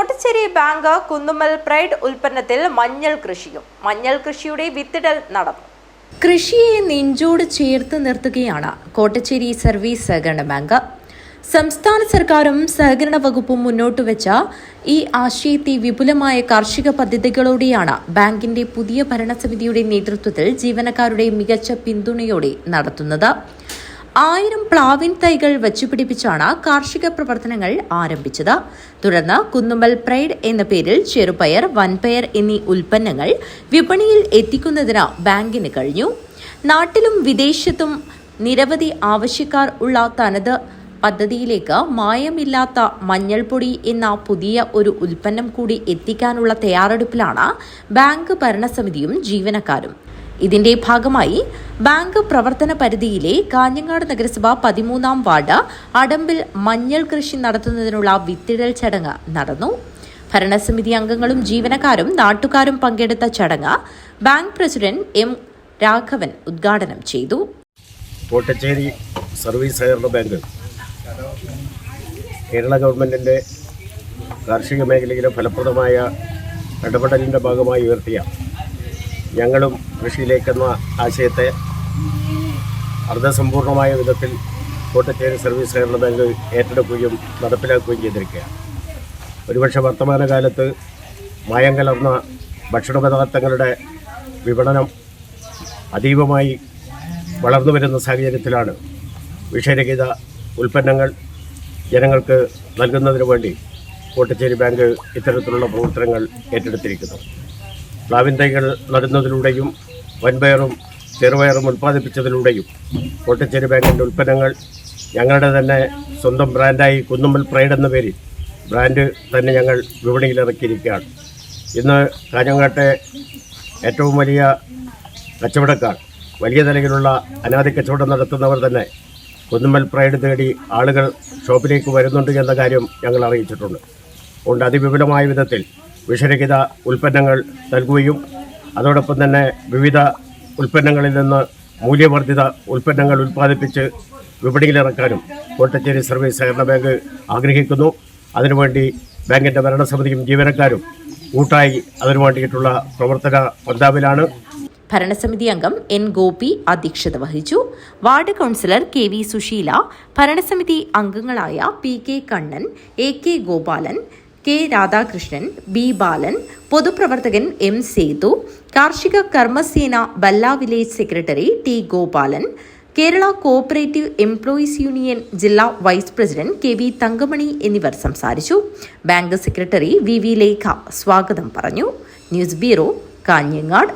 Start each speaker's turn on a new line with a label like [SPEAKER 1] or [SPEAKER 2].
[SPEAKER 1] Kottachery bank Kunnummal pride ഉൽപ്പന്നത്തിൽ മഞ്ഞൾ കൃഷിയും. മഞ്ഞൾ കൃഷിയുടെ വിത്തിടൽ നടന്നു. കൃഷിയെ നെഞ്ചോട് ചേർത്ത് നിർത്തുകയാണ് കോട്ടച്ചേരി സർവീസ് സഹകരണ ബാങ്ക്. സംസ്ഥാന സർക്കാരും സഹകരണ വകുപ്പും മുന്നോട്ട് വെച്ച ഈ ആശയത്തെ വിപുലമായ കാർഷിക പദ്ധതികളോടെയാണ് ബാങ്കിന്റെ പുതിയ ഭരണസമിതിയുടെ നേതൃത്വത്തിൽ ജീവനക്കാരുടെ മികച്ച പിന്തുണയോടെ നടത്തുന്നത്. ആയിരം പ്ലാവിൻ തൈകൾ വച്ചുപിടിപ്പിച്ചാണ് കാർഷിക പ്രവർത്തനങ്ങൾ ആരംഭിച്ചത്. തുടർന്ന് കുന്നുമ്മൽ പ്രൈഡ് എന്ന പേരിൽ ചെറുപയർ വൻപയർ എന്നീ ഉൽപ്പന്നങ്ങൾ വിപണിയിൽ എത്തിക്കുന്നതിന് ബാങ്കിന് കഴിഞ്ഞു. നാട്ടിലും വിദേശത്തും നിരവധി ആവശ്യക്കാർ ഉള്ള തനത് പദ്ധതിയിലേക്ക് മായമില്ലാത്ത മഞ്ഞൾപ്പൊടി എന്ന പുതിയ ഒരു ഉൽപ്പന്നം കൂടി എത്തിക്കാനുള്ള തയ്യാറെടുപ്പിലാണ് ബാങ്ക് ഭരണസമിതിയും ജീവനക്കാരും. ഇതിന്റെ ഭാഗമായി ബാങ്ക് പ്രവർത്തന പരിധിയിലെ കാഞ്ഞങ്ങാട് നഗരസഭ പതിമൂന്നാം വാർഡ് അടമ്പിൽ മഞ്ഞൾ കൃഷി നടത്തുന്നതിനുള്ള വിത്തിടൽ ചടങ്ങ് നടന്നു. ഭരണസമിതി അംഗങ്ങളും ജീവനക്കാരും നാട്ടുകാരും പങ്കെടുത്ത ചടങ്ങ് ബാങ്ക് പ്രസിഡന്റ് എം രാഘവൻ ഉദ്ഘാടനം ചെയ്തു.
[SPEAKER 2] കോട്ടച്ചേരി സർവീസ് സഹകരണ ബാങ്ക് കേരള ഗവൺമെന്റിന്റെ കാർഷിക മേഖലയിലെ ഫലപ്രദമായ ഇടപെടലിന്റെ ഭാഗമായി ഉയർത്തിയ ഞങ്ങളും കൃഷിയിലേക്കെന്ന ആശയത്തെ അർദ്ധസമ്പൂർണമായ വിധത്തിൽ കോട്ടച്ചേരി സർവീസ് സഹകരണ ബാങ്ക് ഏറ്റെടുക്കുകയും നടപ്പിലാക്കുകയും ചെയ്തിരിക്കുകയാണ്. ഒരുപക്ഷെ വർത്തമാനകാലത്ത് മയം കലർന്ന ഭക്ഷണപദാർത്ഥങ്ങളുടെ വിപണനം അതീവമായി വളർന്നു വരുന്ന സാഹചര്യത്തിലാണ് വിഷരഹിത ഉൽപ്പന്നങ്ങൾ ജനങ്ങൾക്ക് നൽകുന്നതിന് വേണ്ടി കോട്ടച്ചേരി ബാങ്ക് ഇത്തരത്തിലുള്ള പ്രവർത്തനങ്ങൾ ഏറ്റെടുത്തിരിക്കുന്നു പ്ലാവിൻ തൈകൾ നടുന്നതിലൂടെയും വൻപയറും ചെറുപയറും ഉൽപ്പാദിപ്പിച്ചതിലൂടെയും കോട്ടച്ചേരി ബാങ്കിന്റെ ഉൽപ്പന്നങ്ങൾ ഞങ്ങളുടെ തന്നെ സ്വന്തം ബ്രാൻഡായി കുന്നുമ്മൽ പ്രൈഡ് എന്ന പേരിൽ ബ്രാൻഡ് തന്നെ ഞങ്ങൾ വിപണിയിൽ ഇറക്കിയിരിക്കുകയാണ്. ഇന്ന് കാഞ്ഞങ്ങാട്ടെ ഏറ്റവും വലിയ കച്ചവടക്കാർ വലിയ നിലയിലുള്ള അനാദി കച്ചവടം നടത്തുന്നവർ തന്നെ കുന്നുമ്മൽ പ്രൈഡ് തേടി ആളുകൾ ഷോപ്പിലേക്ക് വരുന്നുണ്ട് എന്ന കാര്യം ഞങ്ങൾ അറിയിച്ചിട്ടുണ്ട്. അതുകൊണ്ട് അതിവിപുലമായ വിധത്തിൽ വിഷരഹിത ഉൽപ്പന്നങ്ങൾ നൽകുകയും അതോടൊപ്പം തന്നെ വിവിധ ഉൽപ്പന്നങ്ങളിൽ നിന്ന് മൂല്യവർദ്ധിത ഉൽപ്പന്നങ്ങൾ ഉൽപ്പാദിപ്പിച്ച് വിപണിയിലിറക്കാനും കോട്ടച്ചേരി സർവീസ് സഹകരണ ബാങ്ക് ആഗ്രഹിക്കുന്നു. അതിനുവേണ്ടി ബാങ്കിന്റെ ഭരണസമിതിയും ജീവനക്കാരും കൂട്ടായി അതിനു വേണ്ടിയിട്ടുള്ള പ്രവർത്തന പന്താവിലാണ്.
[SPEAKER 1] ഭരണസമിതി അംഗം എൻ ഗോപി അധ്യക്ഷത വഹിച്ചു. Ward councillor K V Susheela ഭരണസമിതി അംഗങ്ങളായ P K Kannan A K Gopalan K Radhakrishnan B Balan പൊതുപ്രവർത്തകൻ എം സേതു കാർഷിക കർമ്മസേന Bella village secretary T Gopalan Kerala cooperative employees union ജില്ലാ vice president K V Thankamani എന്നിവർ സംസാരിച്ചു. Bank secretary V V Lekha സ്വാഗതം പറഞ്ഞു. News bureau Kanhangad.